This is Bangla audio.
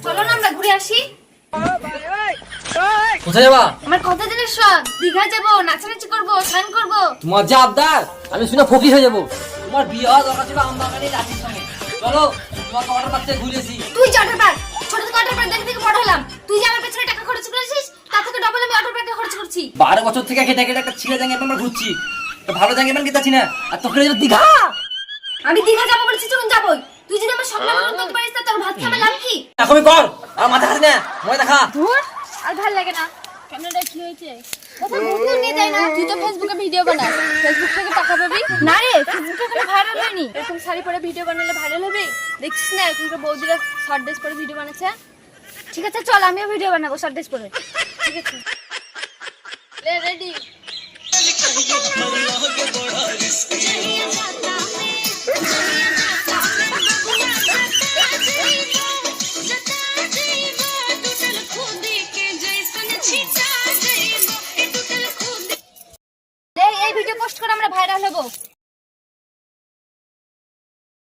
চলো না আমরা ঘুরে আসি। কোথায় যাবা? আমার কথা দিলে শখ দীঘা যাব নাচানাচি করব স্নান করব। তোমার যা আবদার আমি শুনে ফকির হয়ে যাব। তোমার বিয়ে হওয়া দরকার ছিল আম বাগানে সঙ্গে। চলো তোমার কটা পাচ্ছে ঘুরেছি তুই চটে পার ছোট থেকে করছি বারো বছর থেকে খেটে খেটে একটা ছিঁড়ে জাঙ্গে আমরা ঘুরছি। তো ভালো জাঙ্গে প্যান্ট কিনতে না? আর তোকে যেন দীঘা? আমি দীঘা যাব বলেছি যখন যাবোই। তুই যদি আমার স্বপ্ন পূরণ করতে পারিস তোর ভাত খাবে লাভ কি? এখনই কর আর মাথা খাস না। মই দেখা। ধুর আর ভালো লাগে না। ক্যামেরাটা কি হয়েছে? কোথাও ঘুরতে নিয়ে যায় না। তুই তো ফেসবুকে ভিডিও বানাস। ফেসবুক থেকে টাকা পাবি? না রে ফেসবুকে কোনো ভাইরাল হয়নি। এরকম শাড়ি পরে ভিডিও বানালে ভাইরাল হবে? দেখছিস না এখনকার বৌদিরা শর্ট ড্রেস পরে ভিডিও বানাচ্ছে? ঠিক আছে চল আমিও ভিডিও বানাবো শর্ট ড্রেস পরে। ঠিক আছে। রেডি এই ভিডিও পোস্ট করে আমরা ভাইরাল হব।